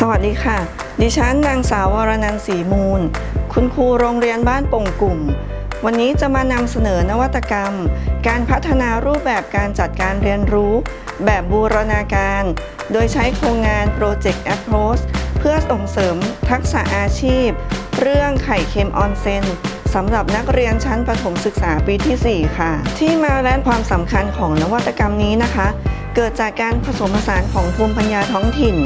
สวัสดีค่ะ ดิฉันนางสาววรนันท์ศรีมูล คุณครูโรงเรียนบ้านโป่งกลุ่ม วันนี้จะมานำเสนอนวัตกรรม การพัฒนารูปแบบการจัดการเรียนรู้ แบบบูรณาการ โดยใช้โครงงาน Project Approach เพื่อส่งเสริมทักษะอาชีพ เรื่องไข่เค็มออนเซนสำหรับนักเรียนชั้นประถมศึกษาปีที่ 4 ค่ะ ที่มาและความสำคัญของนวัตกรรมนี้นะคะ เกิดจากการผสมผสานของภูมิปัญญาท้องถิ่น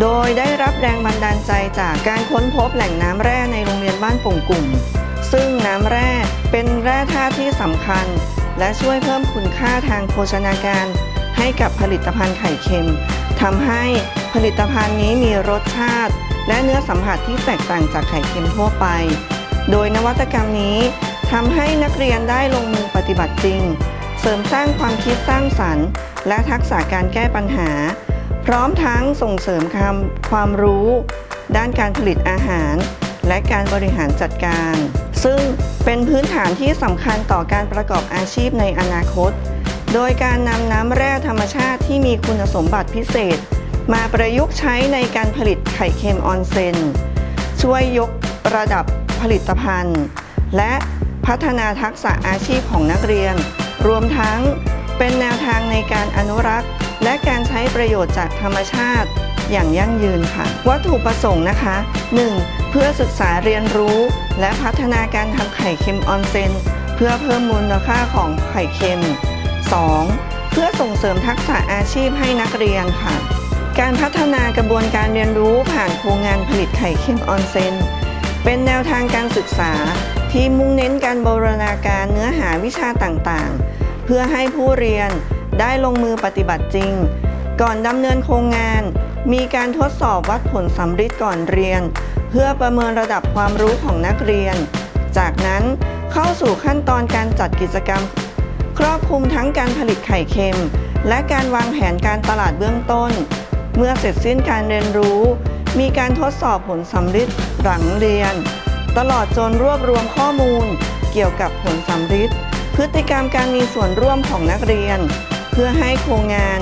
โดยได้รับแรงบันดาลใจจากการค้นพบแหล่งน้ำแร่ในโรงเรียนบ้านป่งกลุ่ม ซึ่งน้ำแร่เป็นแร่ธาตุที่สำคัญ และช่วยเพิ่มคุณค่าทางโภชนาการ ให้กับผลิตภัณฑ์ไข่เค็มทำให้ผลิตภัณฑ์นี้มีรสชาติ และเนื้อสัมผัสที่แตกต่างจากไข่เค็มทั่วไป โดยนวัตกรรมนี้ทำให้นักเรียนได้ลงมือปฏิบัติจริง เสริมสร้างความคิดสร้างสรรค์ และทักษะการแก้ปัญหา พร้อมทั้งส่งเสริมคำความรู้ ด้านการผลิตอาหาร และการบริหารจัดการ ซึ่งเป็นพื้นฐานที่สำคัญต่อการประกอบอาชีพในอนาคต โดยการนำน้ำแร่ธรรมชาติที่มีคุณสมบัติพิเศษ มาประยุกต์ใช้ในการผลิตไข่เค็มออนเซนช่วยยกระดับผลิตภัณฑ์ และพัฒนาทักษะอาชีพของนักเรียน รวมทั้งเป็นแนวทางในการอนุรักษ์ และการใช้ประโยชน์จากธรรมชาติอย่างยั่งยืนค่ะ วัตถุประสงค์นะคะ 1. เพื่อศึกษาเรียนรู้ และพัฒนาการทำไข่เค็มออนเซนเพื่อเพิ่มมูลค่าของไข่เค็ม 2. เพื่อส่งเสริมทักษะอาชีพให้นักเรียนค่ะ การพัฒนากระบวนการเรียนรู้ผ่านโครงงานผลิตไข่เค็มออนเซนเป็นแนวทางการศึกษาที่มุ่งเน้นการบูรณาการเนื้อหาวิชาต่างๆ เพื่อให้ผู้เรียน ได้ลงมือปฏิบัติจริง ก่อนดำเนินโครงงาน มีการทดสอบวัดผลสำฤทธิ์ก่อนเรียน เพื่อประเมินระดับความรู้ของนักเรียน จากนั้นเข้าสู่ขั้นตอนการจัดกิจกรรม ครอบคลุมทั้งการผลิตไข่เค็ม และการวางแผนการตลาดเบื้องต้น เมื่อเสร็จสิ้นการเรียนรู้ มีการทดสอบผลสำฤทธิ์หลังเรียน ตลอดจนรวบรวมข้อมูล เกี่ยวกับผลสำฤทธิ์พฤติกรรมการมีส่วนร่วมของนักเรียน พื่อให้โครงงาน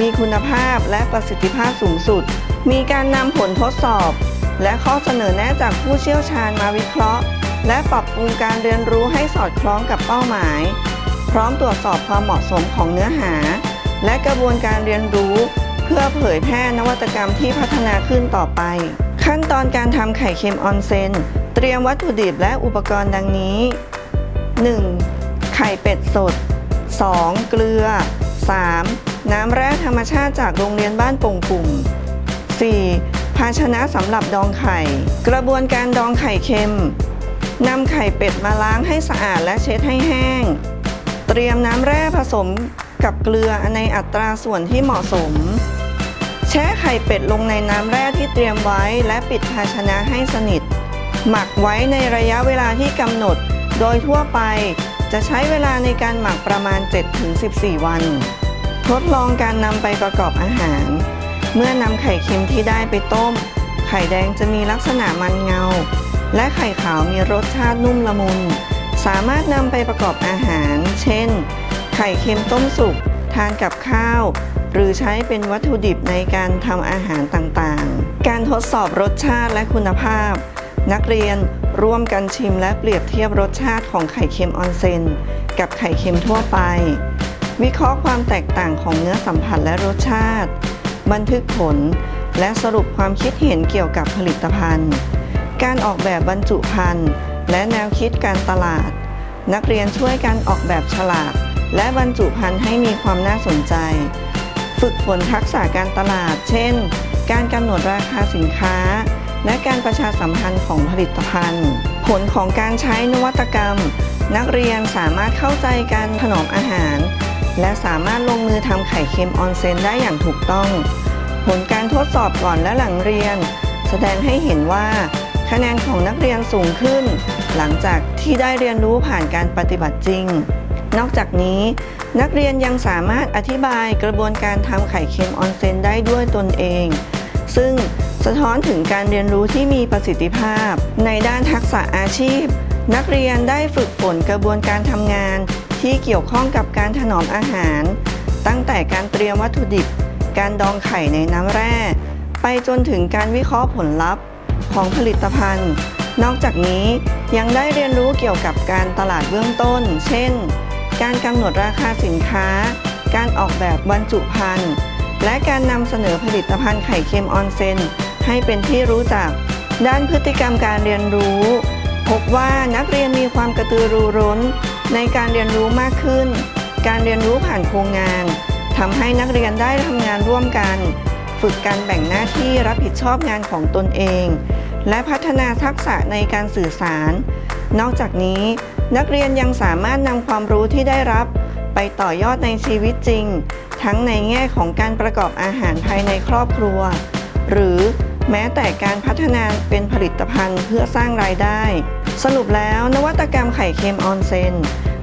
มีคุณภาพและประสิทธิภาพสูงสุด มีการนำผลทดสอบ และข้อเสนอแนะจากผู้เชี่ยวชาญมาวิเคราะห์ และปรับปรุงการเรียนรู้ให้สอดคล้องกับเป้าหมาย พร้อมตรวจสอบความเหมาะสมของเนื้อหา และกระบวนการเรียนรู้ เพื่อเผยแพร่นวัตกรรมที่พัฒนาขึ้นต่อไป ขั้นตอนการทำไข่เค็มออนเซนเตรียมวัตถุดิบและอุปกรณ์ดังนี้ 1. ไข่เป็ดสด 2. เกลือ 3. น้ำแร่ธรรมชาติจากโรงเรียนบ้านปงกุ่ม 4. ภาชนะสำหรับดองไข่ กระบวนการดองไข่เค็มนำไข่เป็ดมาล้างให้สะอาดและเช็ดให้แห้ง เตรียมน้ำแร่ผสมกับเกลือในอัตราส่วนที่เหมาะสม แช่ไข่เป็ดลงในน้ำแร่ที่เตรียมไว้และปิดภาชนะให้สนิท หมักไว้ในระยะเวลาที่กำหนด โดยทั่วไป จะใช้เวลาในการหมักประมาณ 7-14 วัน ทดลองการนำไปประกอบอาหาร เมื่อนำไข่เค็มที่ได้ไปต้ม ไข่แดงจะมีลักษณะมันเงา และไข่ขาวมีรสชาตินุ่มละมุน สามารถนำไปประกอบอาหาร เช่น ไข่เค็มต้มสุก ทานกับข้าว หรือใช้เป็นวัตถุดิบในการทำอาหารต่างๆ การทดสอบรสชาติและคุณภาพ นักเรียนร่วมกันชิมและเปรียบเทียบรสชาติของไข่เค็มออนเซนกับไข่เค็มทั่วไป วิเคราะห์ความแตกต่างของเนื้อสัมผัสและรสชาติ บันทึกผล และสรุปความคิดเห็นเกี่ยวกับผลิตภัณฑ์ การออกแบบบรรจุภัณฑ์ และแนวคิดการตลาด นักเรียนช่วยกันออกแบบฉลากและบรรจุภัณฑ์ให้มีความน่าสนใจ ฝึกฝนทักษะการตลาด เช่น การกำหนดราคาสินค้า และการประชาสัมพันธ์ของผลิตภัณฑ์ ผลของการใช้นวัตกรรม นักเรียนสามารถเข้าใจการถนอมอาหาร และสามารถลงมือทำไข่เค็มออนเซนได้อย่างถูกต้อง ผลการทดสอบก่อนและหลังเรียน แสดงให้เห็นว่า คะแนนของนักเรียนสูงขึ้น หลังจากที่ได้เรียนรู้ผ่านการปฏิบัติจริง นอกจากนี้ นักเรียนยังสามารถอธิบายกระบวนการทำไข่เค็มออนเซนได้ด้วยตนเอง ซึ่ง สะท้อนถึงการเรียนรู้ที่มีประสิทธิภาพ ในด้านทักษะอาชีพ นักเรียนได้ฝึกฝนกระบวนการทำงาน ที่เกี่ยวข้องกับการถนอมอาหาร ตั้งแต่การเตรียมวัตถุดิบ การดองไข่ในน้ำแร่ ไปจนถึงการวิเคราะห์ผลลัพธ์ของผลิตภัณฑ์ นอกจากนี้ยังได้เรียนรู้เกี่ยวกับการตลาดเบื้องต้น เช่น การกำหนดราคาสินค้า การออกแบบบรรจุภัณฑ์ และการนำเสนอผลิตภัณฑ์ไข่เค็มออนเซน ให้เป็นที่รู้จัก ด้านพฤติกรรมการเรียนรู้ พบว่านักเรียนมีความกระตือรือร้น ในการเรียนรู้มากขึ้น การเรียนรู้ผ่านโครงงานทำให้นักเรียนได้ทำงานร่วมกัน ฝึกการแบ่งหน้าที่รับผิดชอบงานของตนเอง และพัฒนาทักษะในการสื่อสาร นอกจากนี้ นักเรียนยังสามารถนำความรู้ที่ได้รับ ไปต่อยอดในชีวิตจริง ทั้งในแง่ของการประกอบอาหารภายในครอบครัว หรือ แม้แต่การพัฒนาเป็นผลิตภัณฑ์เพื่อสร้างรายได้ สรุปแล้วนวัตกรรมไข่เค็มออนเซน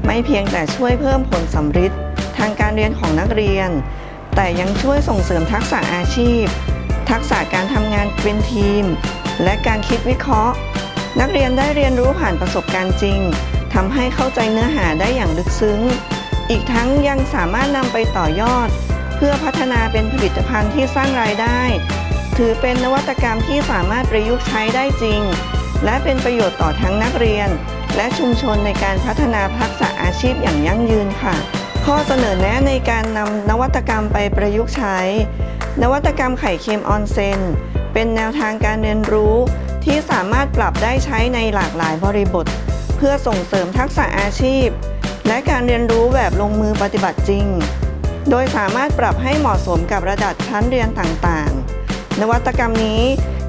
ไม่เพียงแต่ช่วยเพิ่มผลสำฤทธิ์ทางการเรียนของนักเรียน แต่ยังช่วยส่งเสริมทักษะอาชีพ ทักษะการทำงานเป็นทีม และการคิดวิเคราะห์ นักเรียนได้เรียนรู้ผ่านประสบการณ์จริงทำให้เข้าใจเนื้อหาได้อย่างลึกซึ้ง อีกทั้งยังสามารถนำไปต่อยอด เพื่อพัฒนาเป็นผลิตภัณฑ์ที่สร้างรายได้ ถือเป็นนวัตกรรมที่สามารถประยุกต์ใช้ได้จริง และเป็นประโยชน์ต่อทั้งนักเรียน และชุมชนในการพัฒนาทักษะอาชีพอย่างยั่งยืนค่ะ ข้อเสนอแนะในการนำนวัตกรรมไปประยุกต์ใช้ นวัตกรรมไข่เค็มออนเซนเป็นแนวทางการเรียนรู้ที่สามารถปรับได้ใช้ในหลากหลายบริบท เพื่อส่งเสริมทักษะอาชีพ และการเรียนรู้แบบลงมือปฏิบัติจริง โดยสามารถปรับให้เหมาะสมกับระดับชั้นเรียนต่างๆ นวัตกรรมนี้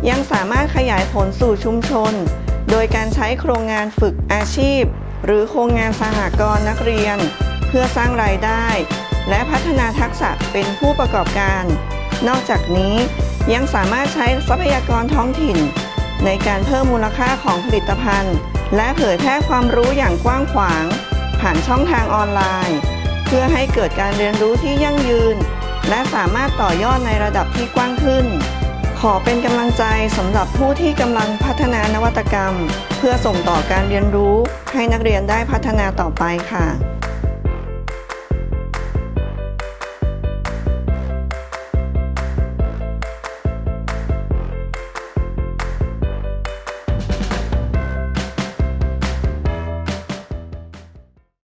ยังสามารถขยายผลสู่ชุมชน โดยการใช้โครงงานฝึกอาชีพ หรือโครงงานสหกรณ์นักเรียน เพื่อสร้างรายได้ และพัฒนาทักษะเป็นผู้ประกอบการ นอกจากนี้ยังสามารถใช้ทรัพยากรท้องถิ่น ในการเพิ่มมูลค่าของผลิตภัณฑ์ และเผยแพร่ความรู้อย่างกว้างขวาง ผ่านช่องทางออนไลน์ เพื่อให้เกิดการเรียนรู้ที่ยั่งยืน และสามารถต่อยอดในระดับที่กว้างขึ้น ขอเป็นกำลังใจสำหรับผู้ที่กำลังพัฒนานวัตกรรม เพื่อส่งต่อการเรียนรู้ให้นักเรียนได้พัฒนาต่อไปค่ะ